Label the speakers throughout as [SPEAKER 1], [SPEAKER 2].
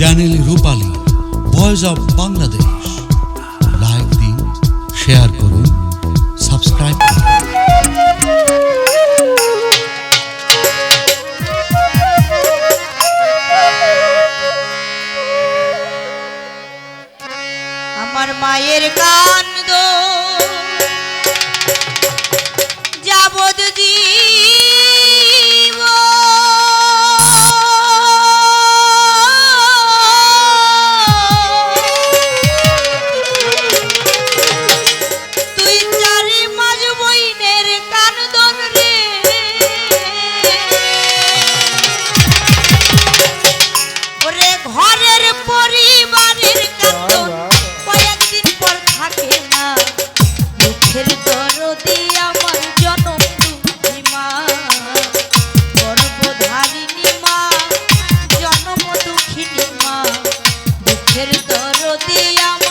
[SPEAKER 1] Channel Rupali voice of Bangladesh like দিন share করুন subscribe করুন।
[SPEAKER 2] আমার মায়ের কান্দ দরদি
[SPEAKER 1] আমার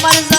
[SPEAKER 1] What is that?